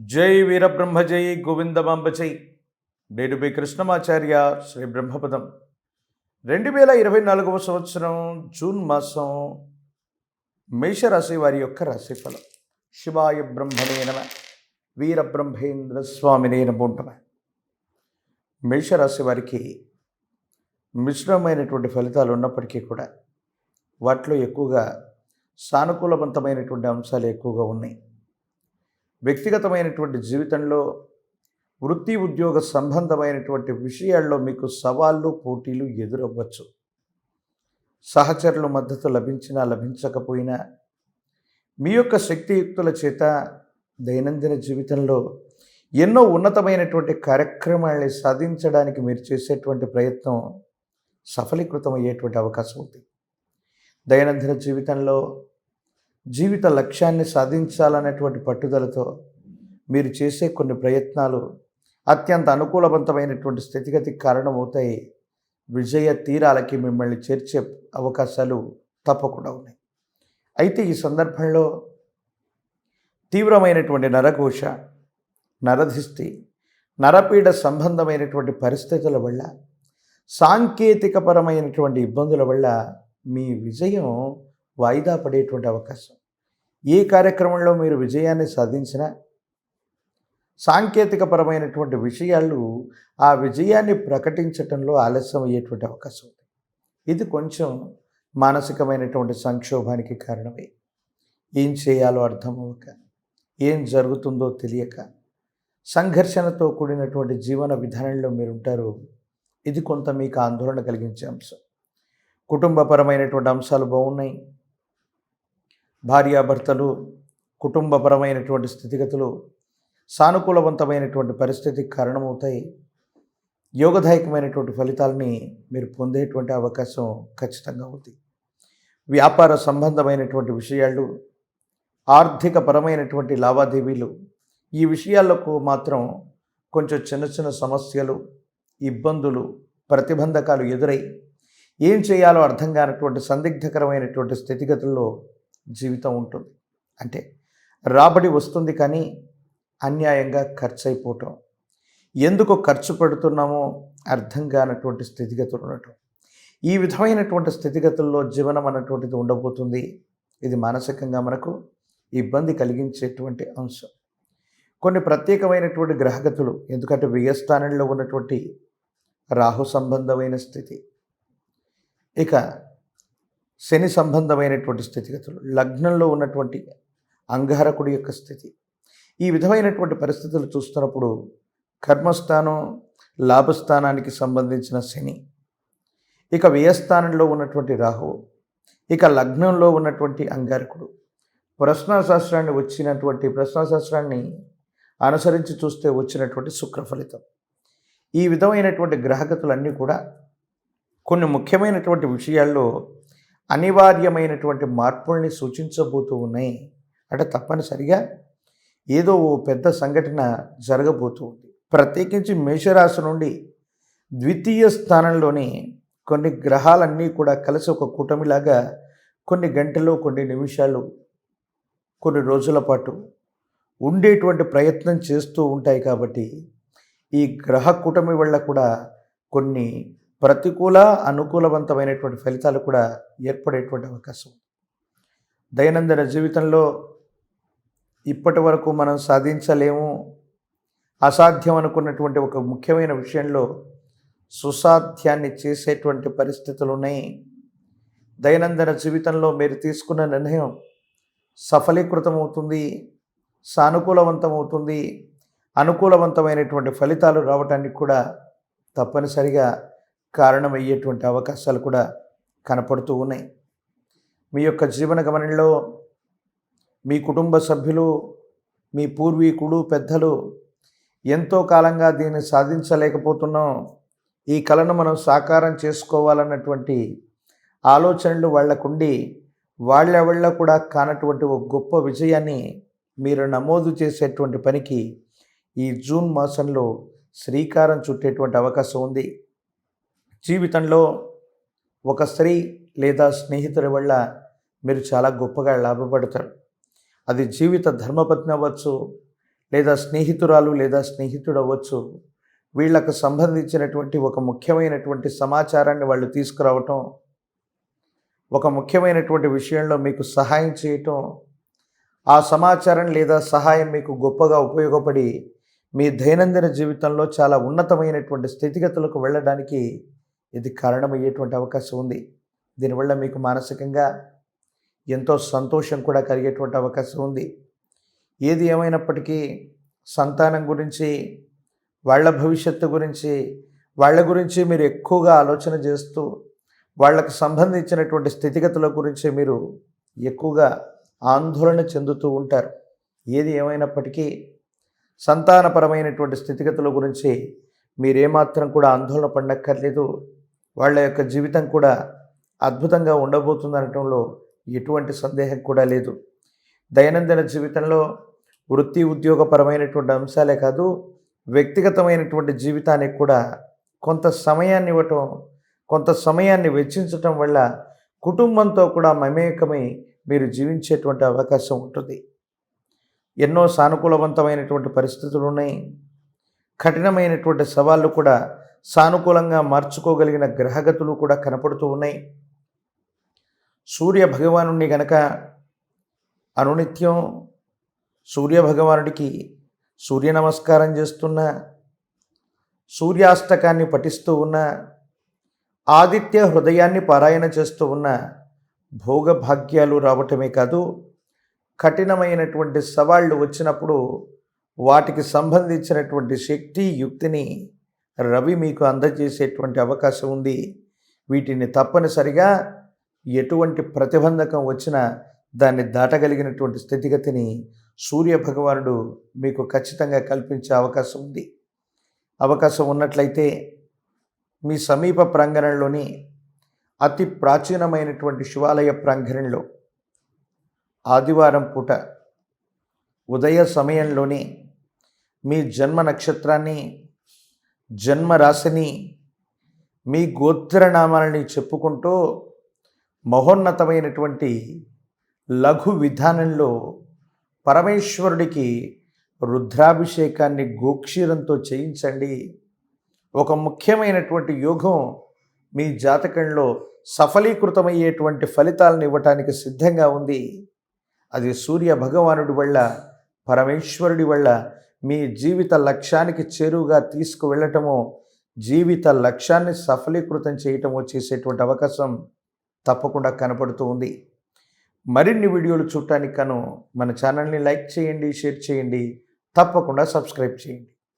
జై వీరబ్రహ్మ జై గోవిందమాంబ జై. నేడు బి కృష్ణమాచార్య శ్రీ బ్రహ్మపదం. రెండు వేల ఇరవై నాలుగవ సంవత్సరం జూన్ మాసం మేషరాశి వారి యొక్క రాశిఫలం. శివాయ బ్రహ్మణే నమ వీరబ్రహ్మేంద్ర స్వామినే నమోంటమ మేషరాశి వారికి మిశ్రమమైనటువంటి ఫలితాలు ఉన్నప్పటికీ కూడా వాటిలో ఎక్కువగా సానుకూలవంతమైనటువంటి అంశాలు ఎక్కువగా ఉన్నాయి. వ్యక్తిగతమైనటువంటి జీవితంలో వృత్తి ఉద్యోగ సంబంధమైనటువంటి విషయాల్లో మీకు సవాళ్ళు పోటీలు ఎదురవ్వచ్చు. సహచరుల మద్దతు లభించినా లభించకపోయినా మీ యొక్క శక్తియుక్తుల చేత దైనందిన జీవితంలో ఎన్నో ఉన్నతమైనటువంటి కార్యక్రమాల్ని సాధించడానికి మీరు చేసేటువంటి ప్రయత్నం సఫలీకృతం అయ్యేటువంటి అవకాశం ఉంది. దైనందిన జీవితంలో జీవిత లక్ష్యాన్ని సాధించాలనేటువంటి పట్టుదలతో మీరు చేసే కొన్ని ప్రయత్నాలు అత్యంత అనుకూలవంతమైనటువంటి స్థితిగతికి కారణమవుతాయి. విజయ తీరాలకి మిమ్మల్ని చేర్చే అవకాశాలు తప్పకుండా ఉన్నాయి. అయితే ఈ సందర్భంలో తీవ్రమైనటువంటి నరఘోష నరధిష్టి నరపీడ సంబంధమైనటువంటి పరిస్థితుల వల్ల సాంకేతికపరమైనటువంటి ఇబ్బందుల వల్ల మీ విజయం వాయిదా పడేటువంటి అవకాశం. ఏ కార్యక్రమంలో మీరు విజయాన్ని సాధించిన సాంకేతికపరమైనటువంటి విషయాలు ఆ విజయాన్ని ప్రకటించటంలో ఆలస్యం అయ్యేటువంటి అవకాశం ఉంది. ఇది కొంచెం మానసికమైనటువంటి సంక్షోభానికి కారణమై. ఏం చేయాలో అర్థం అవ్వక ఏం జరుగుతుందో తెలియక సంఘర్షణతో కూడినటువంటి జీవన విధానంలో మీరు ఉంటారు ఇది కొంత మీకు ఆందోళన కలిగించే అంశం. కుటుంబపరమైనటువంటి అంశాలు బాగున్నాయి. భార్యాభర్తలు కుటుంబపరమైనటువంటి స్థితిగతులు సానుకూలవంతమైనటువంటి పరిస్థితికి కారణమవుతాయి. యోగదాయకమైనటువంటి ఫలితాలని మీరు పొందేటువంటి అవకాశం ఖచ్చితంగా ఉంది. వ్యాపార సంబంధమైనటువంటి విషయాలు ఆర్థిక పరమైనటువంటి లావాదేవీలు ఈ విషయాలకు మాత్రం కొంచెం చిన్న చిన్న సమస్యలు ఇబ్బందులు ప్రతిబంధకాలు ఎదురై ఏం చేయాలో అర్థం కానటువంటి సందిగ్ధకరమైనటువంటి స్థితిగతుల్లో జీవితం ఉంటుంది. అంటే రాబడి వస్తుంది కానీ అన్యాయంగా ఖర్చు అయిపోవటం ఎందుకు ఖర్చు పెడుతున్నామో అర్థం కానటువంటి స్థితిగతులు ఉండటం. ఈ విధమైనటువంటి స్థితిగతుల్లో జీవనం అన్నటువంటిది ఉండబోతుంది. ఇది మానసికంగా మనకు ఇబ్బంది కలిగించేటువంటి అంశం. కొన్ని ప్రత్యేకమైనటువంటి గ్రహగతులు ఎందుకంటే వ్యయస్థానంలో ఉన్నటువంటి రాహు సంబంధమైన స్థితి. ఇక శని సంబంధమైనటువంటి స్థితిగతులు లగ్నంలో ఉన్నటువంటి అంగారకుడి యొక్క స్థితి. ఈ విధమైనటువంటి పరిస్థితులు చూస్తున్నప్పుడు కర్మస్థానం లాభస్థానానికి సంబంధించిన శని ఇక వ్యయస్థానంలో ఉన్నటువంటి రాహువు ఇక లగ్నంలో ఉన్నటువంటి అంగారకుడు ప్రశ్నాశాస్త్రాన్ని వచ్చినటువంటి ప్రశ్నాశాస్త్రాన్ని అనుసరించి చూస్తే వచ్చినటువంటి శుక్ర ఫలితం. ఈ విధమైనటువంటి గ్రహగతులన్నీ కూడా కొన్ని ముఖ్యమైనటువంటి విషయాల్లో అనివార్యమైనటువంటి మార్పుల్ని సూచించబోతూ ఉన్నాయి. అంటే తప్పనిసరిగా ఏదో ఓ పెద్ద సంఘటన జరగబోతూ ఉంది. ప్రత్యేకించి మేషరాశి నుండి ద్వితీయ స్థానంలోని కొన్ని గ్రహాలన్నీ కూడా కలిసి ఒక కూటమిలాగా కొన్ని గంటలు కొన్ని నిమిషాలు కొన్ని రోజుల పాటు ఉండేటువంటి ప్రయత్నం చేస్తూ ఉంటాయి కాబట్టి ఈ గ్రహ కూటమి వల్ల కూడా కొన్ని ప్రతికూల అనుకూలవంతమైనటువంటి ఫలితాలు కూడా ఏర్పడేటువంటి అవకాశం దైనందిన జీవితంలో ఇప్పటి వరకు మనం సాధించలేము. అసాధ్యం అనుకున్నటువంటి ఒక ముఖ్యమైన విషయంలో సుసాధ్యాన్ని చేసేటువంటి పరిస్థితులు ఉన్నాయి. దైనందిన జీవితంలో మీరు తీసుకున్న నిర్ణయం సఫలీకృతం అవుతుంది అనుకూలవంతమైనటువంటి ఫలితాలు రావడానికి కూడా తప్పనిసరిగా కారణమయ్యేటువంటి అవకాశాలు కూడా కనపడుతూ ఉన్నాయి. మీ యొక్క జీవన గమనంలో మీ కుటుంబ సభ్యులు మీ పూర్వీకుడు పెద్దలు ఎంతో కాలంగా దీన్ని సాధించలేకపోతున్నాం. ఈ కళను మనం సాకారం చేసుకోవాలన్నటువంటి ఆలోచనలు వాళ్ళకుండి వాళ్ళెవళ్ళ కూడా కానటువంటి ఒక గొప్ప విజయాన్ని మీరు నమోదు చేసేటువంటి పనికి ఈ జూన్ మాసంలో శ్రీకారం చుట్టేటువంటి అవకాశం ఉంది. జీవితంలో ఒక స్త్రీ లేదా స్నేహితుడి వల్ల మీరు చాలా గొప్పగా లాభపడతారు. అది జీవిత ధర్మపత్ని అవ్వచ్చు లేదా స్నేహితురాలు లేదా స్నేహితుడు అవ్వచ్చు. వీళ్ళకు సంబంధించినటువంటి ఒక ముఖ్యమైనటువంటి సమాచారాన్ని వాళ్ళు తీసుకురావటం ఒక ముఖ్యమైనటువంటి విషయంలో మీకు సహాయం చేయటం ఆ సమాచారం లేదా సహాయం మీకు గొప్పగా ఉపయోగపడి మీ దైనందిన జీవితంలో చాలా ఉన్నతమైనటువంటి స్థితిగతులకు వెళ్ళడానికి ఇది కారణమయ్యేటువంటి అవకాశం ఉంది. దీనివల్ల మీకు మానసికంగా ఎంతో సంతోషం కూడా కలిగేటువంటి అవకాశం ఉంది. ఏది ఏమైనప్పటికీ సంతానం గురించి వాళ్ళ భవిష్యత్తు గురించి వాళ్ళ గురించి మీరు ఎక్కువగా ఆలోచన చేస్తూ వాళ్ళకు సంబంధించినటువంటి స్థితిగతుల గురించి మీరు ఎక్కువగా ఆందోళన చెందుతూ ఉంటారు. ఏది ఏమైనప్పటికీ సంతానపరమైనటువంటి స్థితిగతుల గురించి మీరేమాత్రం కూడా ఆందోళన పడక్కర్లేదు వాళ్ళ యొక్క జీవితం కూడా అద్భుతంగా ఉండబోతుంది అనటంలో ఎటువంటి సందేహం కూడా లేదు. దైనందిన జీవితంలో వృత్తి ఉద్యోగపరమైనటువంటి అంశాలే కాదు వ్యక్తిగతమైనటువంటి జీవితానికి కూడా కొంత సమయాన్ని ఇవ్వటం కొంత సమయాన్ని వెచ్చించటం వల్ల కుటుంబంతో కూడా మమేకమై మీరు జీవించేటువంటి అవకాశం ఉంటుంది. ఎన్నో సానుకూలవంతమైనటువంటి పరిస్థితులు ఉన్నాయి. కఠినమైనటువంటి సవాళ్ళు కూడా సానుకూలంగా మార్చుకోగలిగిన గ్రహగతులు కూడా కనపడుతూ ఉన్నాయి. సూర్య భగవానుణ్ణి గనక అనునిత్యం సూర్య భగవానుడికి సూర్య నమస్కారం చేస్తున్న సూర్యాష్టకాన్ని పఠిస్తూ ఉన్న ఆదిత్య హృదయాన్ని పారాయణ చేస్తూ ఉన్న భోగభాగ్యాలు రావటమే కాదు కఠినమైనటువంటి సవాళ్ళు వచ్చినప్పుడు వాటికి సంబంధించినటువంటి శక్తి యుక్తిని రవి మీకు అందజేసేటువంటి అవకాశం ఉంది. వీటిని తప్పనిసరిగా ఎటువంటి ప్రతిబంధకం వచ్చినా దాన్ని దాటగలిగినటువంటి స్థితిగతిని సూర్య భగవానుడు మీకు ఖచ్చితంగా కల్పించే అవకాశం ఉంది. అవకాశం ఉన్నట్లయితే మీ సమీప ప్రాంగణంలోని అతి ప్రాచీనమైనటువంటి శివాలయ ప్రాంగణంలో ఆదివారం పూట ఉదయ సమయంలోనే మీ జన్మ నక్షత్రాన్ని జన్మరాశిని మీ గోత్రనామాలని చెప్పుకుంటూ మహోన్నతమైనటువంటి లఘు విధానంలో పరమేశ్వరుడికి రుద్రాభిషేకాన్ని గోక్షీరంతో చేయించండి. ఒక ముఖ్యమైనటువంటి యోగం మీ జాతకంలో సఫలీకృతమయ్యేటువంటి ఫలితాలను ఇవ్వటానికి సిద్ధంగా ఉంది. అది సూర్య భగవానుడి వల్ల పరమేశ్వరుడి వల్ల మీ జీవిత లక్ష్యానికి చేరువుగా తీసుకువెళ్ళటము జీవిత లక్ష్యాన్ని సఫలీకృతం చేయటము చేసేటువంటి అవకాశం తప్పకుండా కనపడుతూ ఉంది. మరిన్ని వీడియోలు చూడటానికి కను మన ఛానల్ని లైక్ చేయండి షేర్ చేయండి. తప్పకుండా సబ్స్క్రైబ్ చేయండి.